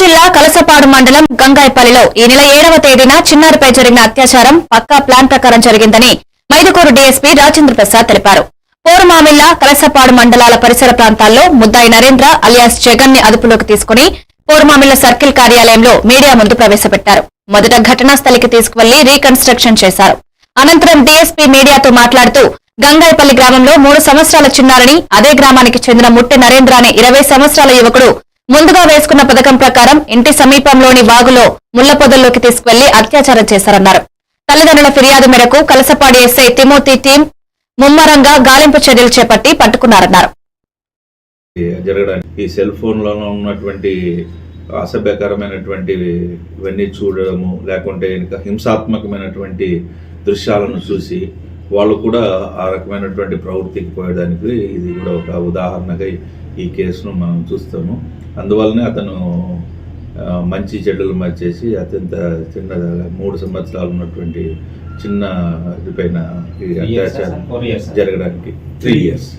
జిల్లా కలసపాడు మండలం గంగాయపల్లిలో ఈ నెల ఏడవ తేదీన చిన్నారిపై జరిగిన అత్యాచారం పక్కా ప్లాన్ ప్రకారం జరిగిందని మైదుకూరు డీఎస్పీ రాజేంద్ర ప్రసాద్ తెలిపారు. పోరుమామిల్ల కలసపాడు మండలాల పరిసర ప్రాంతాల్లో ముద్దాయి నరేంద్ర అలియాస్ జగన్ని అదుపులోకి తీసుకుని పోరుమామిల్ల సర్కిల్ కార్యాలయంలో మీడియా ముందు ప్రవేశపెట్టారు. మొదట ఘటనా స్థలికి తీసుకువెళ్ళి రీకన్స్ట్రక్షన్ చేశారు. అనంతరం డీఎస్పీ మీడియాతో మాట్లాడుతూ గంగాయపల్లి గ్రామంలో మూడు సంవత్సరాల చిన్నారని అదే గ్రామానికి చెందిన ముట్టె నరేంద్ర అనే ఇరవై సంవత్సరాల యువకుడు ముందుగా వేసుకున్న పథకం ప్రకారం ఇంటి సమీపంలోని వాగులో ముళ్ళ పొదల్లోకి తీసుకువెళ్ళి అత్యాచారం చేశారన్నారు. తల్లిదండ్రుల ఫిర్యాదు మేరకు కలసపాడి ఎస్ఐ తిమోతి టీం ముమ్మరంగా గాలింపు చర్యలు చేపట్టి పట్టుకున్నారన్నారు. జరగడానికి ఈ సెల్ ఫోన్లలో ఉన్నటువంటి అసభ్యకరమైనటువంటి ఇవన్నీ చూడడము లేకుంటే ఇంకా హింసాత్మకమైనటువంటి దృశ్యాలను చూసి వాళ్ళు కూడా ఆ రకమైనటువంటి ప్రవృత్తికి పోయడానికి ఇది కూడా ఒక ఉదాహరణగా ఈ- కేసును మనం చూస్తాము. అందువల్లనే అతను మంచి చెడులు మర్చేసి అత్యంత చిన్న మూడు సంవత్సరాలు ఉన్నటువంటి చిన్న ఇది పైన అత్యాచారం జరగడానికి త్రీ ఇయర్స్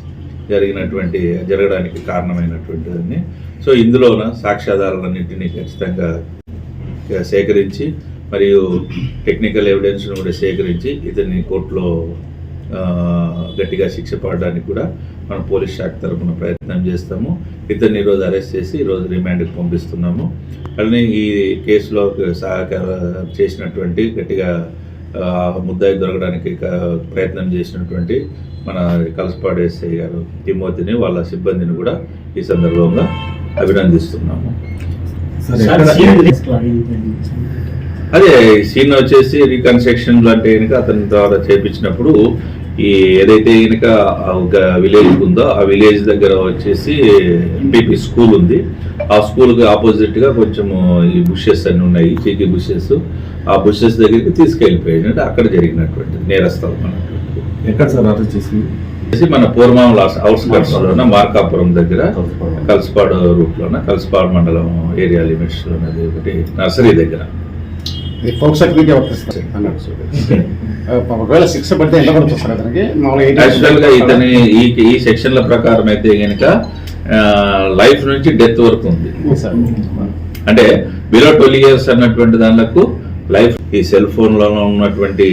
జరిగినటువంటి జరగడానికి కారణమైనటువంటిదని సో ఇందులోన సాక్ష్యాధారాలన్నింటినీ ఖచ్చితంగా సేకరించి మరియు టెక్నికల్ ఎవిడెన్స్ను కూడా సేకరించి ఇతన్ని కోర్టులో గట్టిగా శిక్ష పడడానికి కూడా మనం పోలీస్ శాఖ తరఫున ప్రయత్నం చేస్తాము. ఇతన్ని ఈరోజు అరెస్ట్ చేసి ఈరోజు రిమాండ్కి పంపిస్తున్నాము. అలానే ఈ కేసులో సహకార చేసినటువంటి గట్టిగా ముద్దాయి దొరకడానికి ప్రయత్నం చేసినటువంటి మన కలసపాడు ఎస్ఐ గారు తిమోతిని వాళ్ళ సిబ్బందిని కూడా ఈ సందర్భంగా అభినందిస్తున్నాము. అదే సీన్ వచ్చేసి రీకన్స్ట్రక్షన్ అంటే కనుక అతని ద్వారా చేపించినప్పుడు ఈ ఏదైతే కనుక ఒక విలేజ్ ఉందో ఆ విలేజ్ దగ్గర వచ్చేసి ఎంపీపీ స్కూల్ ఉంది. ఆ స్కూల్కి ఆపోజిట్గా కొంచెం ఈ బుషెస్ అన్ని ఉన్నాయి చీకి బుషెస్ ఆ బుషెస్ దగ్గరికి తీసుకెళ్ళిపోయాడు. అంటే అక్కడ జరిగినటువంటి నేరస్థలం అన్నటువంటి ఎక్కడ సార్ అరెస్ట్ చేసింది? మన పూర్మాంల అవుట్స్కట్స్ లోన మార్కాపురం దగ్గర కల్స్పాడు. రూట్ లోన కల్స్పాడు మండలం ఏరియా లిమిట్స్ లోనది ఒకటి నర్సరీ దగ్గర. ఇది ఫోక్ సర్టిఫికేట్ వర్తిస్తుంది. ఒకవేళ శిక్ష పడితే ఎంత పడుతుంది సార్ అతనికి? మామూలుగా ఎయిటీ యాక్చువల్గా ఇతని ఈ ఈ సెక్షన్ల ప్రకారం అయితే గనుక లైఫ్ నుంచి డెత్ వరకు ఉంది. అంటే బిలో ట్వెల్వ్ ఇయర్స్ అన్నటువంటి దానిలకు లైఫ్ ఈ సెల్ ఫోన్లో ఉన్నటువంటి